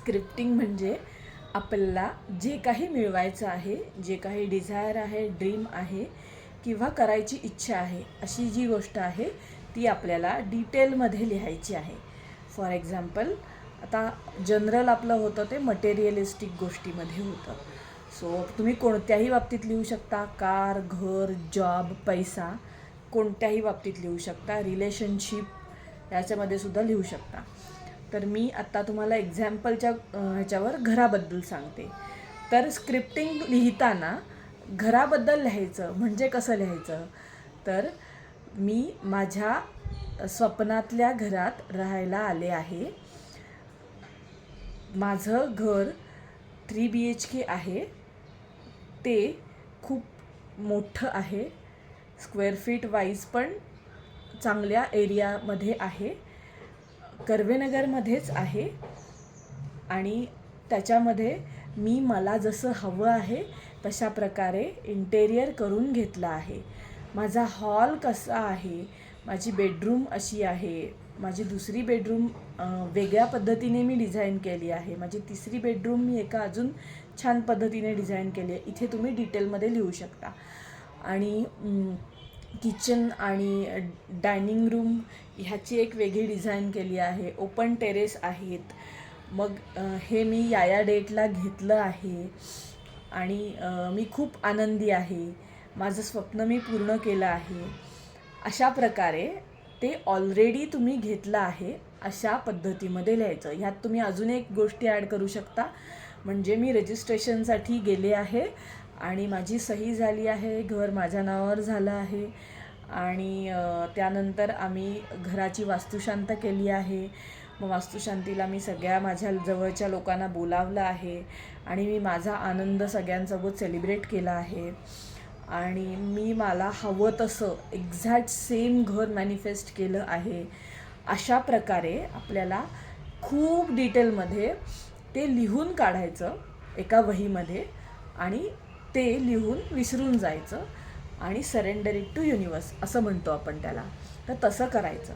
Scripting म्हणजे आपल्याला जे काही मिळवायचं आहे जे काही डिझायर आहे ड्रीम आहे किंवा करायची इच्छा आहे अशी जी गोष्ट आहे ती आपल्याला डिटेलमध्ये लिहायची आहे. फॉर एक्झाम्पल आता जनरल आपलं होतं ते मटेरियलिस्टिक गोष्टीमध्ये होतं. सो तुम्ही कोणत्याही बाबतीत लिहू शकता कार घर जॉब पैसा कोणत्याही बाबतीत लिहू शकता रिलेशनशिप याच्यामध्ये सुद्धा लिहू शकता. तर मी आत्ता तुम्हाला एक्झाम्पलच्या ह्याच्यावर घराबद्दल सांगते. तर स्क्रिप्टिंग लिहिताना घराबद्दल लिहायचं म्हणजे कसं लिहायचं? तर मी माझ्या स्वप्नातल्या घरात राहायला आले आहे. माझं घर थ्री बी एच के आहे. ते खूप मोठं आहे. स्क्वेअर फीट वाईज पण चांगल्या एरियामध्ये आहे. कर्वेनगरमध्येच आहे. आणि त्याच्यामध्ये मी मला जसं हवं आहे तशा प्रकारे इंटेरियर करून घेतलं आहे. माझा हॉल कसा आहे? माझी बेडरूम अशी आहे. माझी दुसरी बेडरूम वेगळ्या पद्धतीने मी डिझाईन केली आहे. माझी तिसरी बेडरूम मी एका अजून छान पद्धतीने डिझाईन केली आहे. इथे तुम्ही डिटेलमध्ये लिहू शकता. आणि किचन आणि डायनिंग रूम ह्याची एक वेगळी डिझाईन केली आहे. ओपन टेरेस आहेत. मग हे मी या या डेटला घेतलं आहे. आणि मी खूप आनंदी आहे. माझं स्वप्न मी पूर्ण केलं आहे. अशा प्रकारे ते ऑलरेडी तुम्ही घेतलं आहे अशा पद्धतीमध्ये लिहायचं. ह्यात तुम्ही अजून एक गोष्टी ॲड करू शकता. म्हणजे मी रजिस्ट्रेशनसाठी गेले आहे. आणि माझी सही झाली आहे घर माझ्या नावावर झालं आहे आणि त्यानंतर आम्ही घराची वास्तुशांत केली आहे. मग वास्तुशांतीला मी सगळ्या माझ्या जवळच्या लोकांना बोलावलं आहे आणि मी माझा आनंद सगळ्यांसोबत सेलिब्रेट केला आहे. आणि मी मला हवं तसं एक्झॅक्ट सेम घर मॅनिफेस्ट केलं आहे अशा प्रकारे आपल्याला खूप डिटेलमध्ये ते लिहून काढायचं एका वहीमध्ये आणि ते लिहून विसरून जायचं आणि सरेंडर इट टू युनिवर्स असं म्हणतो आपण त्याला. तर तसं करायचं.